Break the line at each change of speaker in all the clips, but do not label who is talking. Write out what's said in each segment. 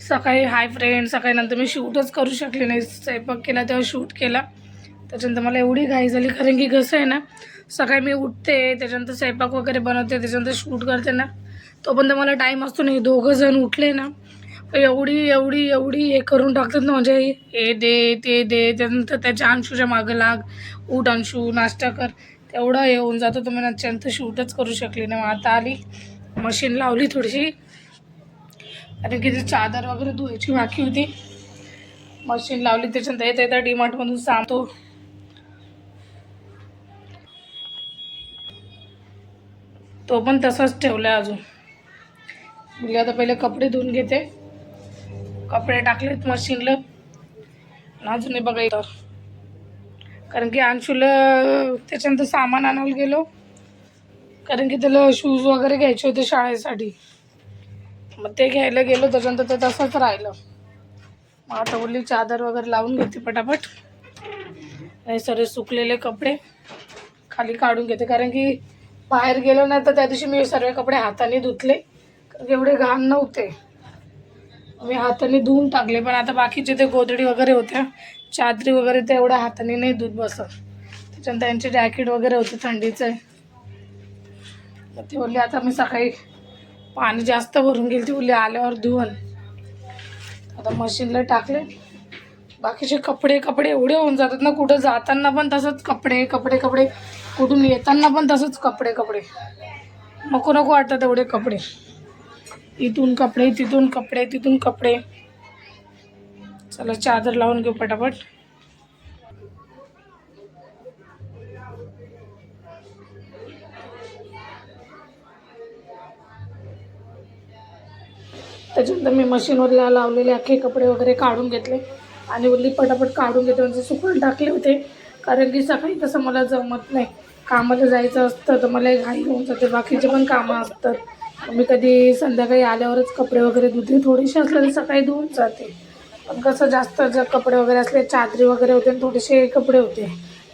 सकाळी hi friend सकाळी नंतर मी शूटच करू शकले नाही. स्वयंपाक केला तेव्हा शूट केला. त्याच्यानंतर मला एवढी घाई झाली कारण की कसं आहे ना सकाळी मी उठते त्याच्यानंतर स्वयंपाक वगैरे बनवते त्याच्यानंतर शूट करते ना. तोपर्यंत मला टाईम असतो नाही. दोघं जण उठले ना एवढी एवढी एवढी हे करून टाकतात ना म्हणजे हे दे ते दे त्यानंतर त्याच्या अंशूच्या मागं लाग उठ अंशू नाश्ता कर. तेवढं हे होऊन जातं तर मी त्याच्यानंतर शूटच करू शकली नाही. मग आता आली मशीन लावली थोडीशी. आणि किती चादर वगैरे धुवायची बाकी होती. मशीन लावली त्याच्यानंतर येता येता डीमार्टमधून सांगतो. तो पण तसाच ठेवला आहे अजून. मुली आता पहिले कपडे धुवून घेते. कपडे टाकलेत मशीनला अजूनही अजून बघा कारण की अंशूला त्याच्यानंतर सामान आणायला गेलो. कारण की त्याला शूज वगैरे घ्यायचे होते शाळेसाठी. मग ते घ्यायला गेलो त्याच्यानंतर ते तसंच राहिलं. मग आता बोलली चादर वगैरे लावून घेते पटापट. हे सगळे सुकलेले कपडे खाली काढून घेते. कारण की बाहेर गेलो नाही तर त्या दिवशी मी सर्व कपडे हाताने धुतले. एवढे घाण नव्हते. मी हाताने धुवून टाकले. पण आता बाकीचे ते गोदडी वगैरे होत्या. चादरी वगैरे ते एवढ्या हाताने नाही धुत बसत. त्याच्यानंतर त्यांचे जॅकेट वगैरे होते थंडीचे. मग ती आता मी सकाळी पाणी जास्त भरून गेली ती बोलली आल्यावर धुवन. आता मशीनला टाकले. बाकीचे कपडे कपडे एवढे होऊन जातात ना कुठं जाताना पण तसंच कपडे कपडे कपडे. कुठून येताना पण तसंच कपडे कपडे. नको नको वाटतात एवढे कपडे. इथून कपडे तिथून कपडे तिथून कपडे. चला चादर लावून घेऊ पटापट. त्याच्यानंतर मी मशीनवर ला लावलेले अख्खे कपडे वगैरे काढून घेतले. आणि उरली पटापट काढून घेते म्हणजे सुकून टाकले होते. कारण की सकाळी तसं मला जमत नाही. कामाला जायचं असतं तर मला घाई होऊन जाते. बाकीचे पण कामं असतात. मी कधी संध्याकाळी आल्यावरच कपडे वगैरे धुते थोडीशी असले तर सकाळी धुवून जाते. पण कसं जास्त जर कपडे वगैरे असले चादरी वगैरे होते आणि थोडेसे कपडे होते.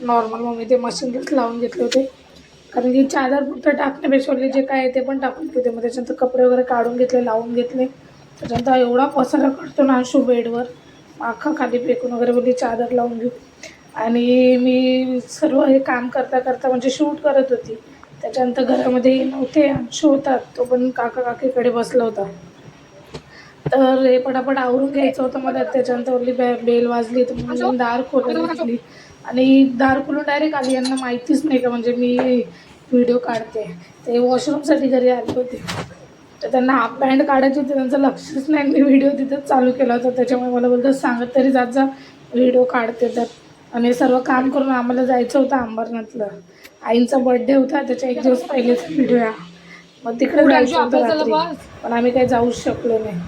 नॉर्मल मग मी ते मशीनलाच लावून घेतले होते. कारण की चादर फक्त टाकण्यापेक्षा जे काय आहे ते पण टाकून घेते मग त्याच्यानंतर कपडे वगैरे काढून घेतले लावून घेतले. त्याच्यानंतर एवढा पसारा काढतो ना शू बेडवर अख्खा खाली फेकून वगैरे बोलली चादर लावून घेऊ. आणि मी सर्व हे काम करता करता म्हणजे शूट करत होती. त्याच्यानंतर घरामध्ये नव्हते अंशू होता तो पण काका काकीकडे बसला होता. तर हे पटापट आवरून घ्यायचं होतं मला. त्याच्यानंतर वरली बे बेल वाजली तर मग दार खोलून घेतली. आणि दार खोलून डायरेक्ट आली. यांना माहितीच नाही का म्हणजे मी व्हिडिओ काढते. ते वॉशरूमसाठी घरी आले होते. तर त्यांना हाफ पॅन्ट काढायची होती त्यांचं लक्षच नाही. मी व्हिडिओ तिथंच चालू केला होता त्याच्यामुळे मला बोलतं सांगत तरी जात जा व्हिडिओ काढते तर. आणि सर्व काम करून आम्हाला जायचं होतं अंबरनाथला. आईंचा बर्थडे होता त्याच्या एक दिवस पहिलेच व्हिडिओ आहे मग तिकडे जायचं होतं रात्री. पण आम्ही काही जाऊच शकलो नाही.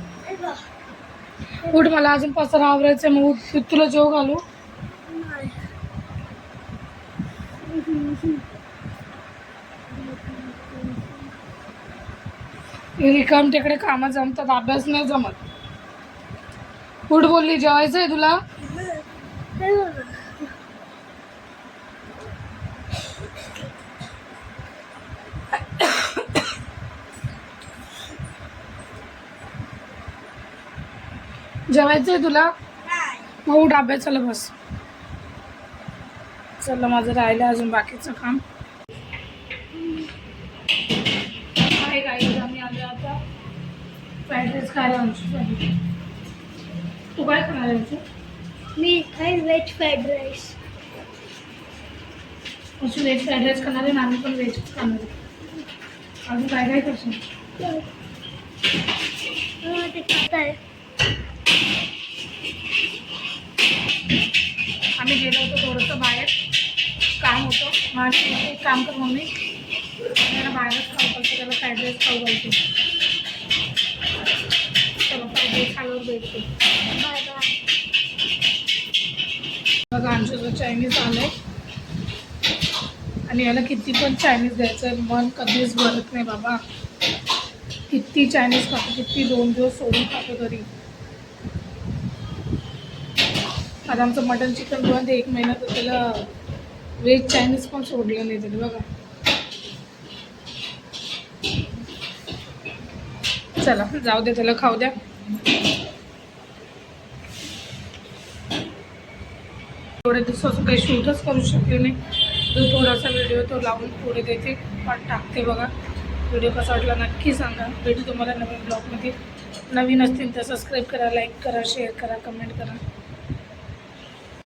उठ मला अजून पसारा आवरायचं मग उठ तुला जेव घालू. रिकाम तिकडे कामं जमतात अभ्यास नाही जमत. उठ बोलली जेवायचं आहे तुला? जेवायचं आहे तुला? मग उठ अभ्यासाला बस. चला माझं राहिलं अजून बाकीचं काम. फ्राईड राईस खायला आमच्यासाठी तू काय खाणार आहे आमचं
मी खाईन व्हेज फ्राईड राईस
अशी व्हेज फ्राईड राईस खाणार आहे आम्ही पण व्हेजच खाणार आहे. अजून काय काय करशील?
ते खाताय
आम्ही गेलो होतो थोडंसं बाहेर. काम होतं. माझी एक काम कर मम्मी. त्याला बाहेरच खाऊ घालतो त्याला फ्राईड राईस खाऊ घालतो.
बाय बाय
बघा आमचं चायनीज आलं आणि याला किती पण चायनीज द्यायचं आहे मन कधीच भरत नाही बाबा. किती चायनीज खातो किती दोन दिवस सोडून खातो तरी. आता आमचं मटन चिकन बनते एक महिना तर त्याला व्हेज चायनीज पण सोडलं नाही तरी बघा. चला जाऊ दे त्याला खाऊ द्या. एवढ्या दिवसाचं काही शूटच करू शकले नाही. जो थोडासा व्हिडिओ तो लावून पुढे देते. पण टाकते बघा. व्हिडिओ कसा वाटला नक्की सांगा. भेटू तुम्हाला नवीन ब्लॉगमध्ये नवीन असतील तर सबस्क्राईब करा लाईक करा शेअर करा कमेंट करा.